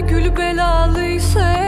Gül belalıysa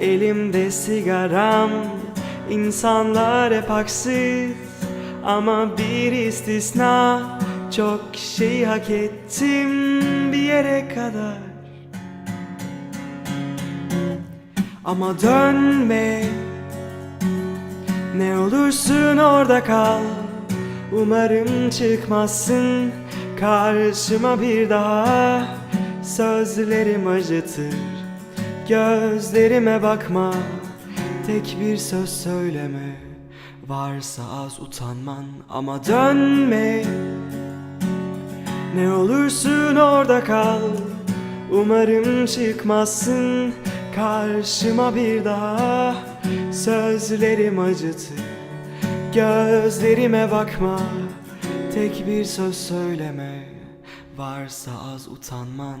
Elimde sigaram İnsanlar hep haksız. Ama bir istisna Çok şey hak ettim bir yere kadar. Ama dönme Ne olursun orada kal. Umarım çıkmazsın karşıma bir daha. Sözlerim acıtır Gözlerime bakma. Tek bir söz söyleme. Varsa az utanman ama dönme. Ne olursun orada kal. Umarım çıkmazsın karşıma bir daha. Sözlerim acıtır Gözlerime bakma. Tek bir söz söyleme. Varsa az utanman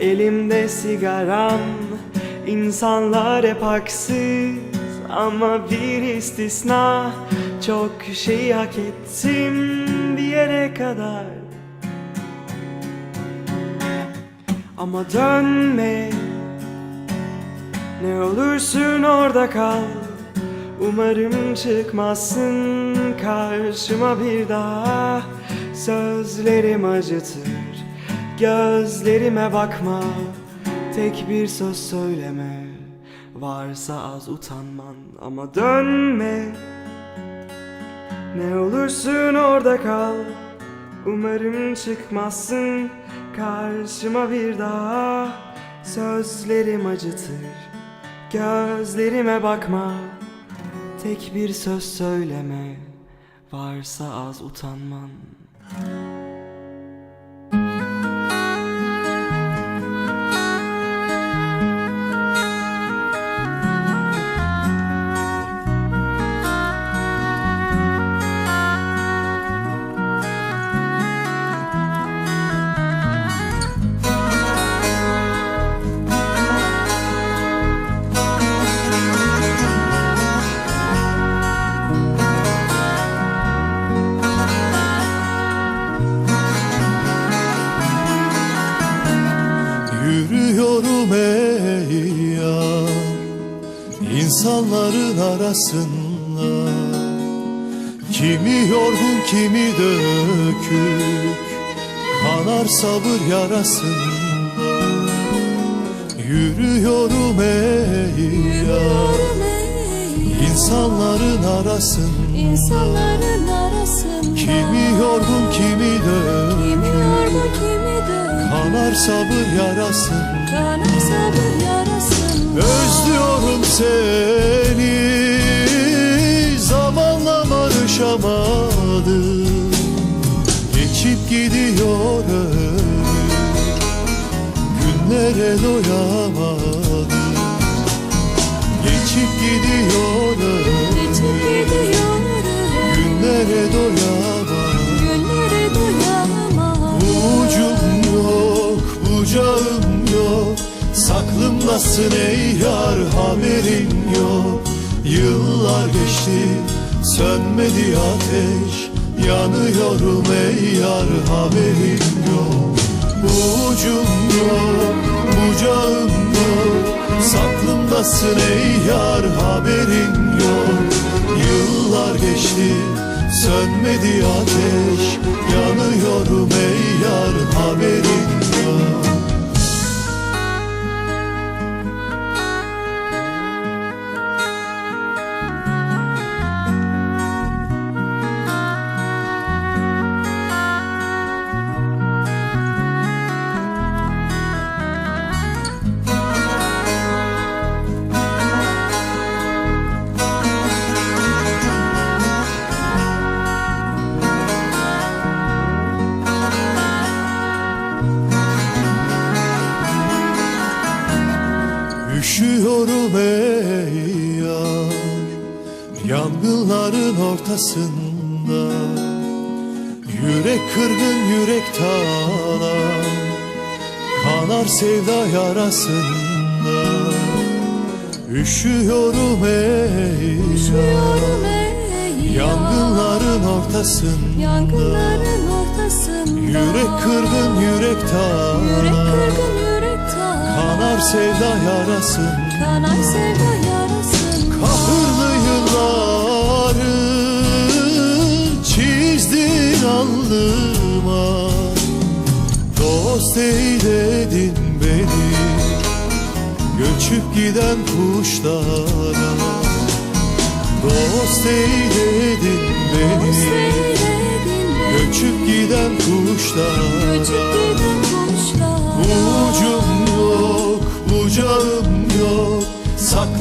elimde sigaram İnsanlar hep haksız ama bir istisna. Çok şey hak ettim bir yere kadar. Ama dönme Ne olursun orada kal. Umarım çıkmazsın karşıma bir daha. Sözlerim acıtır Gözlerime bakma. Tek bir söz söyleme. Varsa az utanman Ama dönme. Ne olursun orada kal. Umarım çıkmazsın. Karşıma bir daha. Sözlerim acıtır. Gözlerime bakma. Tek bir söz söyleme. Varsa az utanman arasında Kimi yorgun kimi dökük Kanar sabır yarasında. Yürüyorum ey yar insanların arasında. İnsanların arasında. Kimi yorgun kimi dökük Kimi yorgun kimi dön Kanar sabır yarasında. Kanar sabır yarasın Özlüyorum seni gidiyor ömür Günlere doyamadım. Geçip gidiyor ömür Geçip gidiyor. Günlere doyamadım. Günlere doyamam Ucum yok, bucağım yok. Saklımdasın ey yar haberin yok. Yıllar geçti, sönmedi ateş Yanıyorum ey yar haberin yok. Ucum yok, bucağım yok. Saklımdasın ey yar haberin yok. Yıllar geçti, sönmedi ateş. Yanıyorum ey yar haberin Üşüyorum ey yar Yangınların ortasında. Yürek kırgın yürek talan Kanar sevda yarasında. Üşüyorum ey yar Üşüyorum ey yar Yangınların ortasında. Yangınların ortasında. Yürek kırgın yürek talan sevda yarasında Kanar sevda yarasın Kahırlı yılları çizdin alnıma. Dost eyledin beni Göçüp giden kuşlara. Dost eyledin beni Göçüp giden kuşlara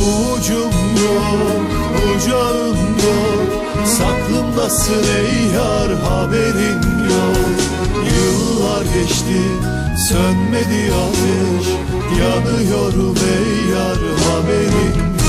Ucum yok, bucağım yok. Saklımdasın ey yar haberin yok. Yıllar geçti sönmedi ateş. Yanıyorum ey yar haberin